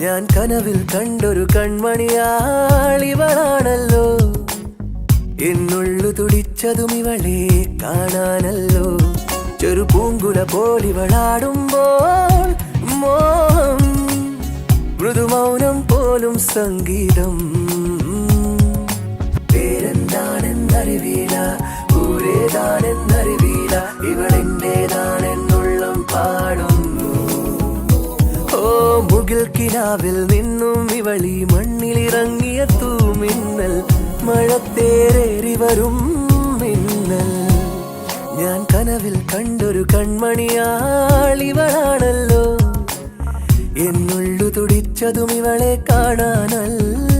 ഞാൻ കനവിൽ കണ്ടൊരു കൺമണിയാളിവളാണല്ലോ എന്നുള്ളു തുടിച്ചതും ഇവളെ കാണാനല്ലോ. ചെറു പൂങ്കുല പോലിവളാടുമ്പോൾ മോഹം മൃദുമൗനം പോലും സംഗീതം. പേരെന്താണെന്നറിവീല ഊരേതാണെന്നറിവീല മുകിൽ കിനാവിൽ നിന്നും ഇവളി മണ്ണിലിറങ്ങിയ തൂമിന്നൽ മഴത്തേറേറി വരും മിന്നൽ. ഞാൻ കനവിൽ കണ്ടൊരു കൺമണിയാളിവളാണല്ലോ എന്നുള്ളു തുടിച്ചതും ഇവളെ കാണാനല്ലോ.